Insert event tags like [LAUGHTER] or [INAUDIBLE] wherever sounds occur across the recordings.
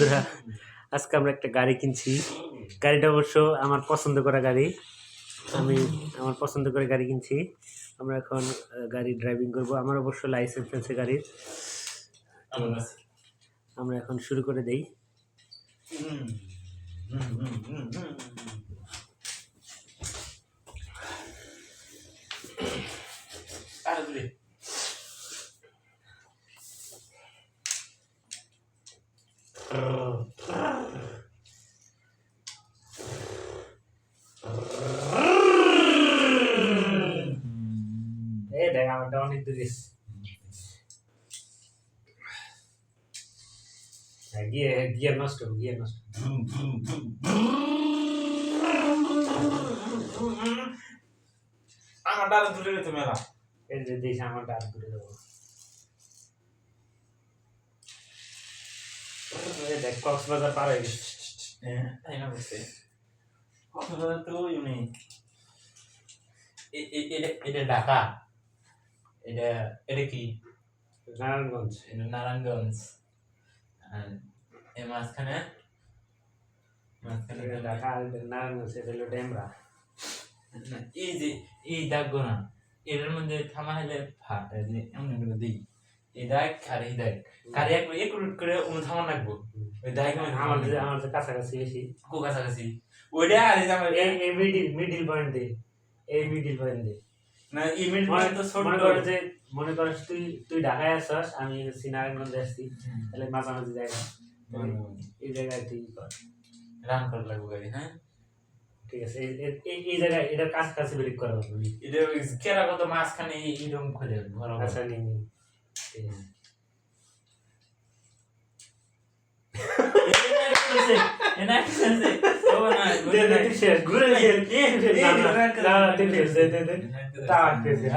বন্ধুরা আজকে আমরা একটা গাড়ি কিনছি। গাড়িটা অবশ্য আমার পছন্দ করা গাড়ি। আমি আমার পছন্দ করে গাড়ি কিনছি। আমরা এখন গাড়ি ড্রাইভিং করব। আমার অবশ্য লাইসেন্স আছে গাড়ির। তো আমরা এখন শুরু করে দেই। এই দেখ আমারটা অনেক দূরে হ্যাঁ, গিয়ে গিয়ে নষ্ট গিয়ে নষ্ট আমার দাদা দূরে মেলা। এই যে দেশ আমারটা আর দূরে দেবো। দেখ কক্সবাজার পার হয়ে গেছে। হ্যাঁ তাই না বলছে? কক্সবাজার তো এ- এটা ঢাকা। এটা এটা কি? নারায়ণগঞ্জ। এটা নারায়ণগঞ্জ। এর মাঝখানে? মাঝখানে ঢাকা নারায়ণগঞ্জ এটা হলো ডেমরা। এই যে এই দাগগো না এটার মধ্যে থামা হলে ফাট এমন করে দিই। এক এক রুট করে অনু লাগবো ওই দাগ আমার যে আমার যে কাছাকাছি বেশি কো কাছাকাছি? ওইটা আর এই যে আমার এই এই মিডিল মিডিল পয়েন্ট দে। এই মিডিল পয়েন্ট দে। না এই মনে তো ছোট যে মনে করিস তুই তুই ঢাকায় আসছস আমি হচ্ছি নারায়ণগঞ্জে আসছি তাহলে মাঝামাঝি জায়গা। এই জায়গায় তুই কর। রান করা লাগবে গাড়ি হ্যাঁ? ঠিক আছে এই- এই- জায়গায় এটার কাছাকাছি ব্রেক করা হবে এটা কেরা কত মাঝখানে এই- এইরকম করে ঘর আচ্ছা নি। নি ঠিক আছে দে দে তুই শেষ ঘুরে গেল না না না তুই শেষ দে দে দে তা আটকেছে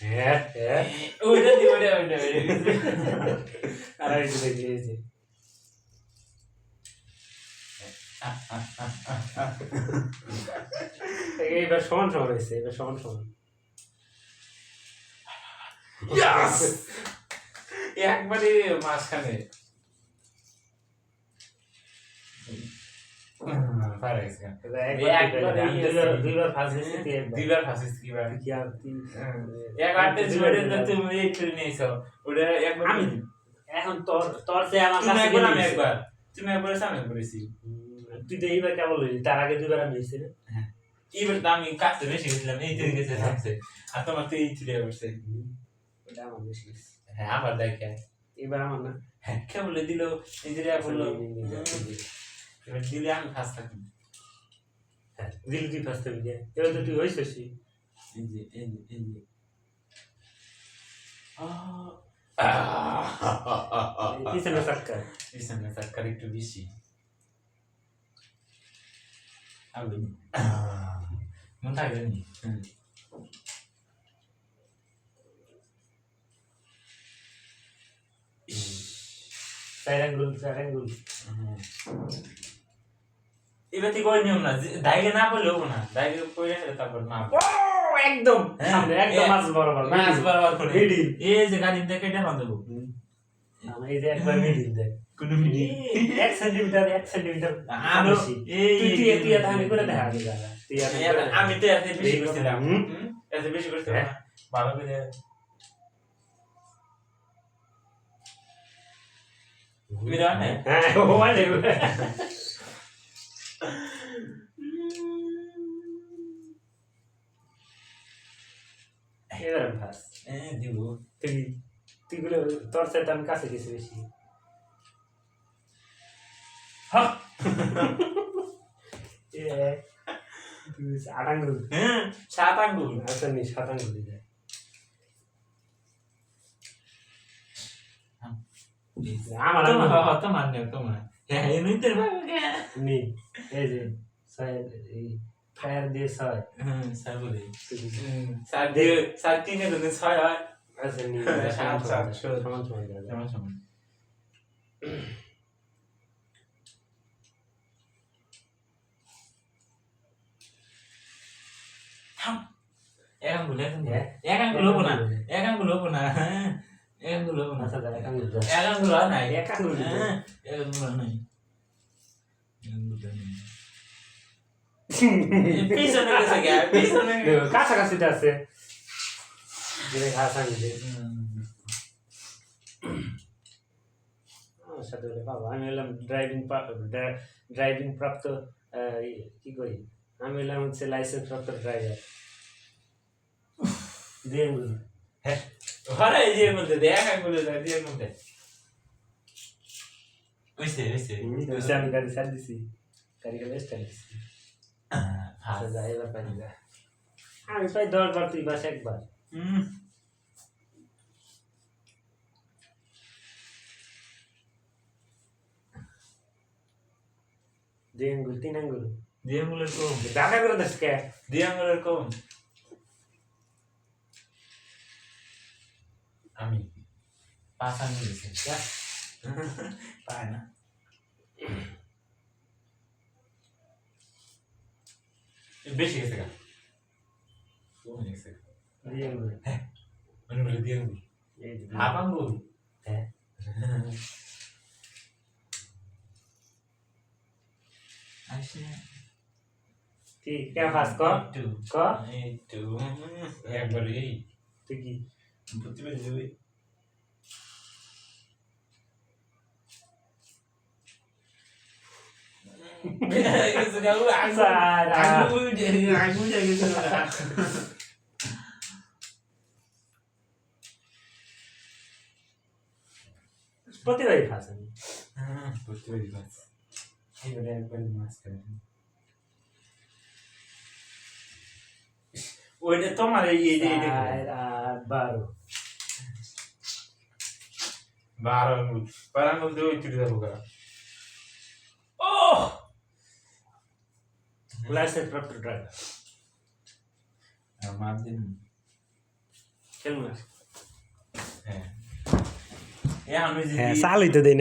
হ্যাঁ হ্যাঁ হ্যাঁ হ্যাঁ ওইটা দি ওইটা ওইটা আর যে দেখি এই যে এইবার সমান সমান হয়েছে এবার সমান সমান একবারে মাঝখানে দুইবার- দুইবার ফার্স্ট হয়েছে তুই ফাঁসিস কি আর তুই একবারতে জুড়ে তো তুমি এই নিয়েছো। ওটা একবার আমি? এখন তোর তোর যে আমার কাছে একবার আমি একবার। তুমি একবার এসে আমি একবার এসেছি। হুম, তুই তো এইবার কেমন হইলি তার আগে দুইবার আমি হয়েছি না এইবার তো আমি কাছে বেশি গেছিলাম এই ট্রেন গেছে থাকছে। আর তোমার তো এই ট্রেন করছে। ওটা আমার বেশি হ্যাঁ আবার দেখে। এবার আমার না। হ্যাঁ কে বলে দিল এই যে বলল। এবার দিলে আমি ফার্স্ট থাকি হ্যাঁ, দিলি তুই ফার্স্ট হবি যে এবার তো তুই হয়েছিস এই যে এই যে এই যে পিছনে সাক্কার পিছনে সাক্কার একটু বেশি আমি মন থাকবে নি চার আঙ্গুল চার আঙ্গুল এবার ওই নিয়ম না যে না বললে হব না। দাইগে পড়ে গেলে তারপর না একদম হ্যাঁ, সামনে, একদম মাছ বরাবর মাছ বরাবর করে। মিডিল এই যে গাড়ি দেখে এটা আমার এই যে একবার মিডিল দেখ কোনো মিনিট এক সেন্টিমিটার এক সেন্টিমিটার আরও এই তুই তুই তুই আমি করে দেখা দেখা। আমি তো এত বেশি করছিলাম? এত বেশি করছিলাম। ভালো করে মিরা হ্যাঁ ও মানে এবার ভাস হ্যাঁ দিব তুই তুই গুলো তোর সাথে আমি কাছে গেছি বেশি হ্যাঁ এ তুই আট আঙ্গুল হ্যাঁ সাত আঙ্গুল আচ্ছা নি সাত আঙ্গুল দিয়ে আমার তোমার নেই তোমার হ্যাঁ এই নিতে নি এই যে ছয় এই ফায়ার দিয়ে ছয় হুম স্যার বলি স্যার দিয়ে স্যার তিনে ছয় হয় এক আঙ্গুল এক আঙ্গুল হব না এক আঙ্গুল এক আঙ্গুল হব না এক নাই এক নাই পিছনে পিছনে কাছাকাছিতে আছে যে ঘাস আনবে সাথে বলে বাবা আমি হলাম ড্রাইভিং ড্রাইভিং প্রাপ্ত কি করি? আমি হলাম হচ্ছে লাইসেন্স প্রাপ্ত ড্রাইভার দিয়ে বলি, হ্যাঁ, ঘরে এই যে বলতে দে এক আঙ্গুল দেয় দিয়ে হইছে হইছে। হুম, বলছে আমি গাড়ি ছাড় দিছি। গাড়ি গেলে স্টার্ট দিছি। আচ্ছা আমি প্রায় দশ বার তুই বাস একবার। হুম দুই আঙ্গুল তিন আঙ্গুল। দিয়ে আঙ্গুলের কম। দেখা করে দেশ কে দিয়ে আঙ্গুলের কম। আমি। পাঁচ আঙ্গুল দিছি। [LAUGHS] পায় না। বেশি গেছে গা। কমে গেছে দুই মানে বলে দিয়ে আঙ্গুল এই যে হাফ আঙ্গুল হ্যাঁ আসে কি কে ফাস ক একটু ক একটু একবারে এই তুই কি প্রতিবাদ যাবে প্রতিবারই ফাস আমি ওইটা তোমার এই এই যে চার আট বারো। বারো আঙ্গুল। বারো আঙ্গুল দিয়ে ওই তুলে যাব গা ও লাইসেন্স প্রাপ্ত ড্রাইভার। মার দিন খেলুন। হ্যাঁ। এখন ওই যে চালই তো দেয়